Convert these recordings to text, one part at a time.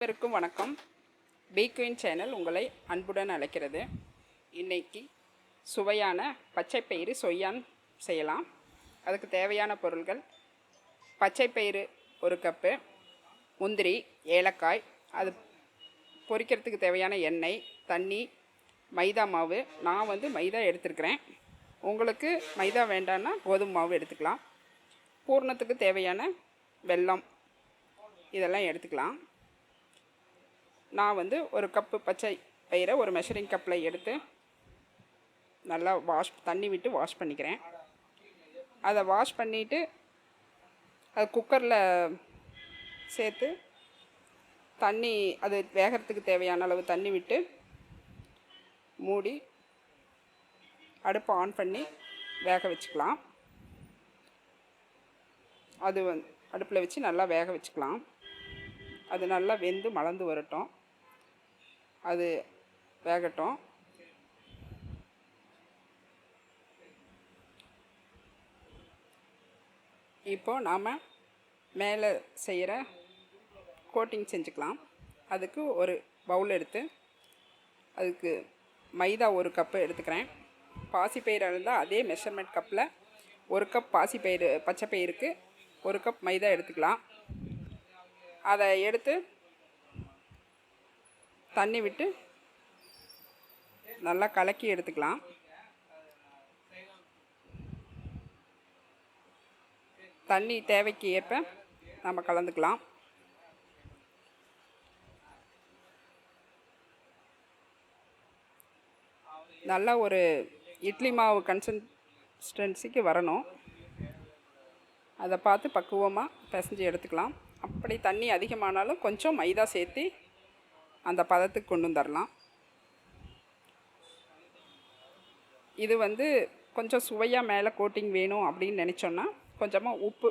அனைவருக்கும் வணக்கம். பீக்வின் சேனல் உங்களை அன்புடன் அழைக்கிறது. இன்னைக்கு சுவையான பச்சைப்பயிறு சொய்யான் செய்யலாம். அதுக்கு தேவையான பொருள்கள் பச்சைப்பயிறு ஒரு கப்பு முந்திரி ஏலக்காய் அது பொரிக்கிறதுக்கு தேவையான எண்ணெய் தண்ணி மைதா மாவு. நான் வந்து மைதா எடுத்துருக்கிறேன். உங்களுக்கு மைதா வேண்டான்னா கோதுமை மாவு எடுத்துக்கலாம். பூர்ணத்துக்கு தேவையான வெல்லம் இதெல்லாம் எடுத்துக்கலாம். நான் வந்து ஒரு கப்பு பச்சை பயிரை ஒரு மெஷரிங் கப்பில் எடுத்து நல்லா வாஷ் தண்ணி விட்டு வாஷ் பண்ணிக்கிறேன். அதை வாஷ் பண்ணிவிட்டு அது குக்கரில் சேர்த்து தண்ணி அது வேகிறதுக்கு தேவையான அளவு தண்ணி விட்டு மூடி அடுப்பை ஆன் பண்ணி வேக வச்சுக்கலாம். அது வந் அடுப்பில் வச்சு நல்லா வேக வச்சுக்கலாம். அது நல்லா வெந்து மலர்ந்து வரட்டும். அது வேகட்டும். இப்போ நாம் மேலே செய்கிற கோட்டிங் செஞ்சுக்கலாம். அதுக்கு ஒரு பவுல் எடுத்து அதுக்கு மைதா ஒரு கப்பு எடுத்துக்கிறேன். பாசிப்பயிறு இருந்தால் அதே மெஷர்மெண்ட் கப்பில் ஒரு கப் பாசிப்பயிறு பச்சைப்பயிருக்கு ஒரு கப் மைதா எடுத்துக்கலாம். அதை எடுத்து தண்ணி விட்டு நல்லா கலக்கி எடுத்துக்கலாம். தண்ணி தேவைக்கு ஏற்ப நம்ம கலந்துக்கலாம். நல்லா ஒரு இட்லி மாவு கன்சிஸ்டன்சிக்கு வரணும். அதை பார்த்து பக்குவமாக பிசைஞ்சு எடுத்துக்கலாம். அப்படி தண்ணி அதிகமானாலும் கொஞ்சம் மைதா சேர்த்து அந்த பதத்துக்கு கொண்டு வந்துடலாம் இது வந்து கொஞ்சம் சுவையாக மேலே கோட்டிங் வேணும் அப்படின்னு நினச்சோன்னா கொஞ்சமாக உப்பு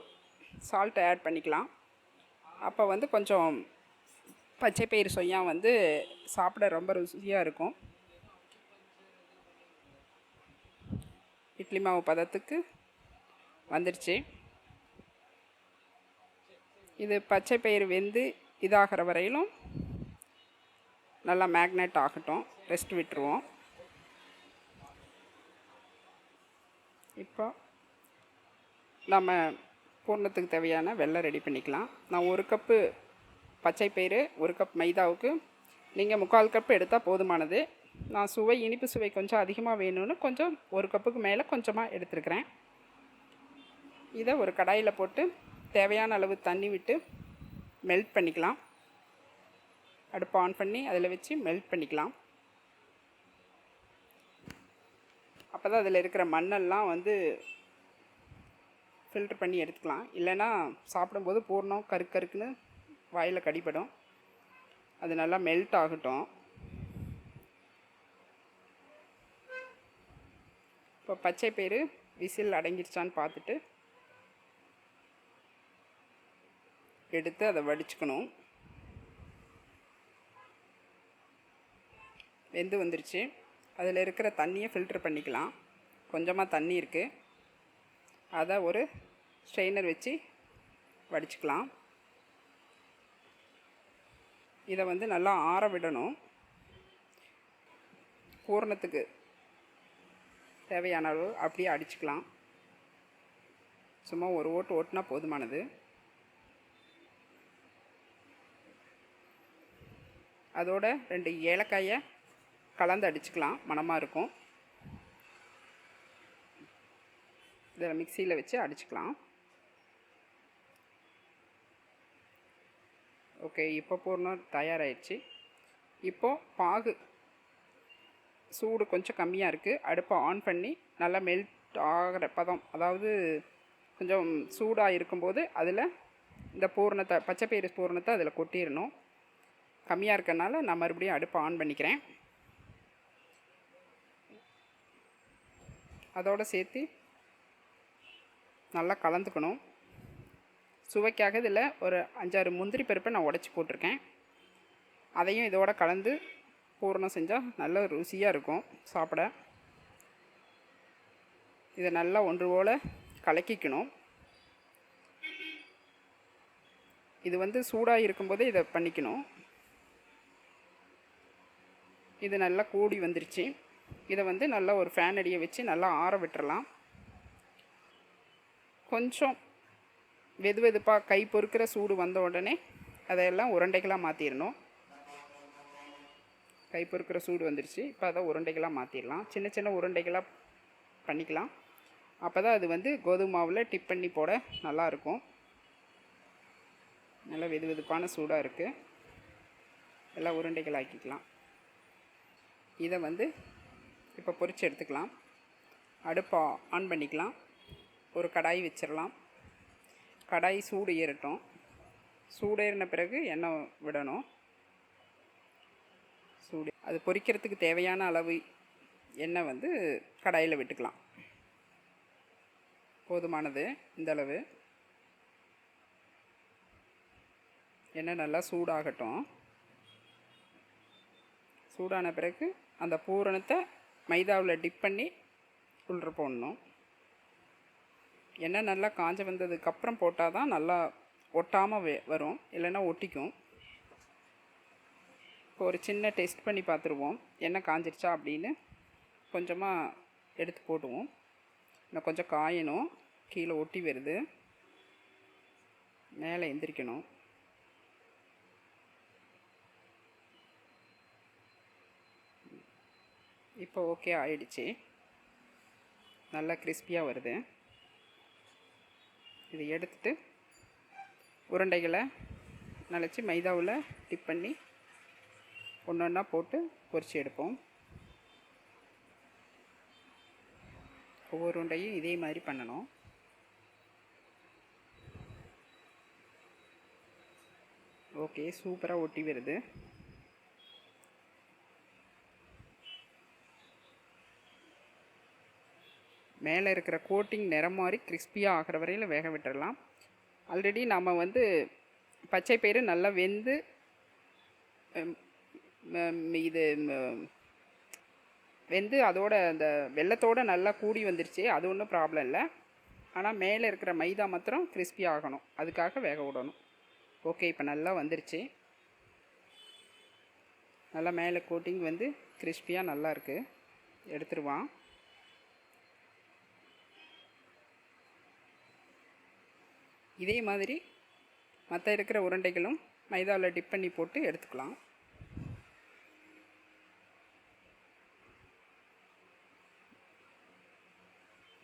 சால்ட் ஆட் பண்ணிக்கலாம். அப்போ வந்து கொஞ்சம் பச்சை பயிறு சொய்யா வந்து சாப்பிட ரொம்ப ருசியாக இருக்கும். இட்லி மாவு பதத்துக்கு வந்துடுச்சு இது பச்சை பயிறு வெந்து இதாகிற வரையிலும் நல்லா மேக்னெட் ஆகட்டும். ரெஸ்ட் விட்டுருவோம். இப்போ நம்ம பூர்ணத்துக்கு தேவையான வெள்ளை ரெடி பண்ணிக்கலாம். நான் ஒரு கப்பு பச்சை பயிறு ஒரு கப் மைதாவுக்கு. நீங்கள் முக்கால் கப்பு எடுத்தால் போதுமானது. நான் சுவை இனிப்பு சுவை கொஞ்சம் அதிகமாக வேணும்னு கொஞ்சம் ஒரு கப்புக்கு மேலே கொஞ்சமாக எடுத்துருக்கிறேன். இதை ஒரு கடாயில் போட்டு தேவையான அளவு தண்ணி விட்டு மெல்ட் பண்ணிக்கலாம். அடுப்பை ஆன் பண்ணி அதில் வச்சு மெல்ட் பண்ணிக்கலாம். அப்போ தான் அதில் இருக்கிற மண்ணெல்லாம் வந்து ஃபில்ட்ரு பண்ணி எடுத்துக்கலாம். இல்லைன்னா சாப்பிடும்போது பூர்ணம் கருக்கு கருக்குன்னு வாயில் கடிப்படும் அது நல்லா மெல்ட் ஆகட்டும். இப்போ பச்சை பயிறு விசில் அடங்கிருச்சான்னு பார்த்துட்டு எடுத்து அதை வடிச்சுக்கணும். வெந்து வந்துருச்சு. அதில் இருக்கிற தண்ணியை ஃபில்ட்ரு பண்ணிக்கலாம். கொஞ்சமாக தண்ணி இருக்குது அதை ஒரு ஸ்ட்ரெயினர் வச்சு வடிச்சுக்கலாம். இதை வந்து நல்லா ஆற விடணும். பூரணத்துக்கு தேவையான அளவு அப்படியே அடிச்சுக்கலாம். சும்மா ஒரு ஓட்டு ஓட்டுனா போதுமானது. அதோட ரெண்டு ஏலக்காயை கலந்து அடிச்சுக்கலாம். மணமாக இருக்கும். இதில் மிக்சியில் வச்சு அடிச்சுக்கலாம். ஓகே இப்போ பூர்ணம் தயாராகிடுச்சு இப்போது பாகு சூடு கொஞ்சம் கம்மியாக இருக்குது அடுப்பை ஆன் பண்ணி நல்லா மெல்ட் ஆகிற பதம் அதாவது கொஞ்சம் சூடாக இருக்கும்போது அதில் இந்த பூரணத்தை பச்சைப்பயிறு பூரணத்தை அதில் கொட்டிடணும். கம்மியாக இருக்கனால நான் மறுபடியும் அடுப்பை ஆன் பண்ணிக்கிறேன். அதோடு சேர்த்து நல்லா கலந்துக்கணும். சுவைக்காக இதில் ஒரு அஞ்சாறு முந்திரி பருப்பை நான் உடச்சி போட்டிருக்கேன். அதையும் இதோட கலந்து பூரணம் செஞ்சால் நல்ல ருசியாக இருக்கும் சாப்பிட. இதை நல்லா ஒன்று போல் கலக்கிக்கணும். இது வந்து சூடாக இருக்கும்போதே இதை பண்ணிக்கணும். இது நல்லா கூடி வந்துருச்சு. இதை வந்து நல்லா ஒரு ஃபேன் அடியை வச்சு நல்லா ஆற விட்டுறலாம். கொஞ்சம் வெது வெதுப்பாக கை பொறுக்கிற சூடு வந்த உடனே அதையெல்லாம் உருண்டைகளாக மாற்றிடணும் கை பொறுக்கிற சூடு வந்துருச்சு. இப்போ அதை உருண்டைகளாக மாற்றிடலாம் சின்ன சின்ன உருண்டைகளாக பண்ணிக்கலாம். அப்போ தான் அது வந்து கோதுமை மாவில் டிப் பண்ணி போட நல்லாயிருக்கும் நல்லா வெது வெதுப்பான சூடாக இருக்குது எல்லாம் உருண்டைகள் ஆக்கிக்கலாம் இதை வந்து இப்போ பொறிச்சு எடுத்துக்கலாம். அடுப்பை ஆன் பண்ணிக்கலாம். ஒரு கடாய் வச்சிடலாம். கடாய் சூடு ஏறட்டும். சூடு ஏறின பிறகு எண்ணெய் விடணும். சூடு அது பொரிக்கிறதுக்கு தேவையான அளவு எண்ணெய் வந்து கடாயில் விட்டுக்கலாம். போதுமானது இந்த அளவு. எண்ணெய் நல்லா சூடாகட்டும். சூடான பிறகு அந்த பூரணத்தை மைதாவில் டிப் பண்ணி உள்ள போடணும். எண்ணெய் நல்லா காஞ்ச வந்ததுக்கப்புறம் போட்டால் தான் நல்லா ஒட்டாமல் வே வரும். இல்லைன்னா ஒட்டிக்கும். இப்போ ஒரு சின்ன டெஸ்ட் பண்ணி பார்த்துருவோம் எண்ணெய் காஞ்சிருச்சா அப்படின்னு கொஞ்சமாக எடுத்து போட்டுவோம் இன்னும் கொஞ்சம் காயணும். கீழே ஒட்டி வருது. மேலே எந்திரிக்கணும். இப்போ ஓகே ஆயிடுச்சு. நல்லா கிறிஸ்பியாக வருது. இது எடுத்துட்டு உருண்டைகளை நினச்சி மைதாவில் டிப் பண்ணி ஒன்று ஒன்றா போட்டு பொறிச்சு எடுப்போம். ஒவ்வொரு உருண்டையும் இதே மாதிரி பண்ணணும். ஓகே சூப்பராக ஒட்டி வருது. மேலே இருக்கிற கோட்டிங் நிறம் மாதிரி கிறிஸ்பியாக ஆகிற வரையில் வேக விட்டுடலாம் ஆல்ரெடி நம்ம வந்து பச்சை பயிறு நல்லா வெந்து இது வெந்து அதோட அந்த வெள்ளத்தோட நல்லா கூடி வந்துருச்சு அது ஒன்றும் ப்ராப்ளம் இல்லை. ஆனால் மேலே இருக்கிற மைதா மாத்திரம் கிறிஸ்பி ஆகணும். அதுக்காக வேக விடணும். ஓகே இப்போ நல்லா வந்துருச்சு. நல்லா மேலே கோட்டிங் வந்து கிறிஸ்பியாக நல்லா இருக்குது எடுத்துருவான் இதே மாதிரி மற்ற இருக்கிற உருண்டைகளும் மைதாவில் டிப் பண்ணி போட்டு எடுத்துக்கலாம்.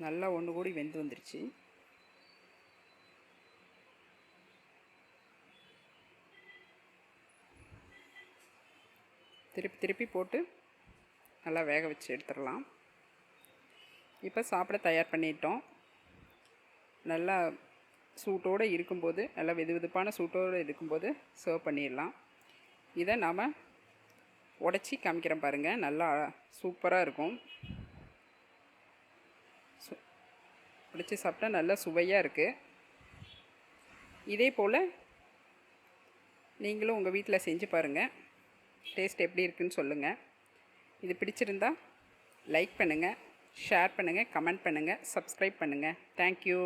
நல்லா ஒன்று கூடி வெந்து வந்துருச்சு. திருப்பி திருப்பி போட்டு நல்லா வேக வச்சு எடுத்துடலாம். இப்போ சாப்பிட தயார் பண்ணிட்டோம். நல்லா சூட்டோடு இருக்கும்போது நல்லா வெது வெதுப்பான சூட்டோடு இருக்கும்போது சர்வ் பண்ணிடலாம். இதை நாம் உடச்சி காமிக்கிறேன் பாருங்கள் நல்லா சூப்பராக இருக்கும். சு உடச்சி சாப்பிட்டா நல்லா சுவையாக இருக்குது இதே போல் நீங்களும் உங்கள் வீட்டில் செஞ்சு பாருங்கள் டேஸ்ட் எப்படி இருக்குன்னு சொல்லுங்கள் இது பிடிச்சிருந்தா லைக் பண்ணுங்கள் ஷேர் பண்ணுங்கள் கமெண்ட் பண்ணுங்கள் சப்ஸ்கிரைப் பண்ணுங்கள் தேங்க்யூ